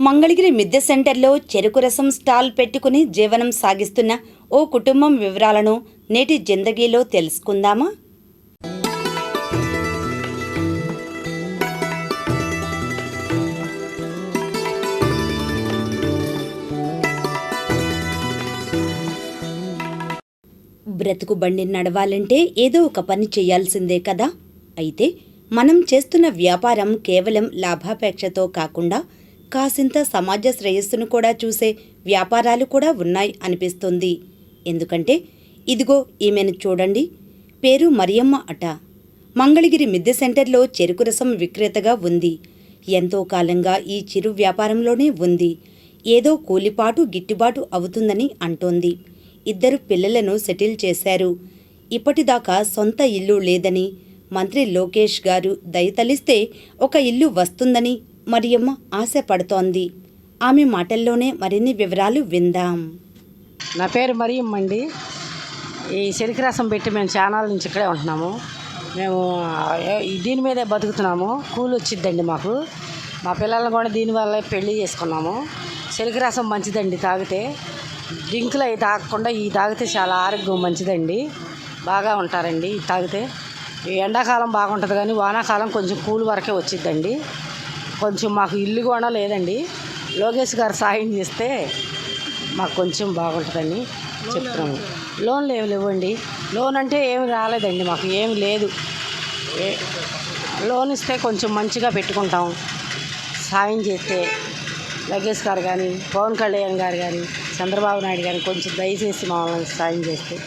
మంగళగిరి మిద్దె సెంటర్లో చెరుకు రసం స్టాల్ పెట్టుకుని జీవనం సాగిస్తున్న ఓ కుటుంబం వివరాలను నేటి జిందగీలో తెలుసుకుందామా? బ్రతుకు బండి నడవాలంటే ఏదో ఒక పని చేయాల్సిందే కదా. అయితే మనం చేస్తున్న వ్యాపారం కేవలం లాభాపేక్షతో కాకుండా కాసింత సమాజ శ్రేయస్సును కూడా చూసే వ్యాపారాలు కూడా ఉన్నాయి అనిపిస్తుంది. ఎందుకంటే ఇదిగో ఈమెను చూడండి. పేరు మరియమ్మ అట. మంగళగిరి మిద్దె సెంటర్లో చెరుకు రసం విక్రేతగా ఉంది. ఎంతో కాలంగా ఈ చిరు వ్యాపారంలోనే ఉంది. ఏదో కూలిపాటు గిట్టుబాటు అవుతుందని అంటోంది. ఇద్దరు పిల్లలను సెటిల్ చేశారు. ఇప్పటిదాకా సొంత ఇల్లు లేదని మంత్రి లోకేష్ గారు దయతలిస్తే ఒక ఇల్లు వస్తుందని మరియమ్మ ఆశపడుతోంది. ఆమె మాటల్లోనే మరిన్ని వివరాలు విందాం. నా పేరు మరియమ్మ అండి. ఈ చెరుకు రసం పెట్టి మేము చానాల నుంచి ఇక్కడే ఉంటున్నాము. మేము దీని మీదే బతుకుతున్నాము. కూలి వచ్చిద్దండి మాకు. మా పిల్లల్ని కూడా దీనివల్ల పెళ్ళి చేసుకున్నాము. చెరుకు రసం మంచిదండి తాగితే. డ్రింకులు అవి తాగకుండా ఈ తాగితే చాలా ఆరోగ్యం మంచిదండి. బాగా ఉంటారండి ఇది తాగితే. ఈ ఎండాకాలం బాగుంటుంది కానీ వానాకాలం కొంచెం కూల్ వరకే వచ్చిద్దండి. కొంచెం మాకు ఇల్లు కూడా లేదండి. లోకేష్ గారు సాయం చేస్తే మాకు కొంచెం బాగుంటుందని చెప్తున్నాము. లోన్లు ఏమి లేవండి. లోన్ అంటే ఏమి రాలేదండి మాకు ఏమి లేదు. ఏ- లోన్ ఇస్తే కొంచెం మంచిగా పెట్టుకుంటాం. సాయం చేస్తే లోకేష్ గారు కానీ పవన్ కళ్యాణ్ గారు కానీ చంద్రబాబు నాయుడు గారు కొంచెం దయచేసి మమ్మల్ని సాయం చేస్తే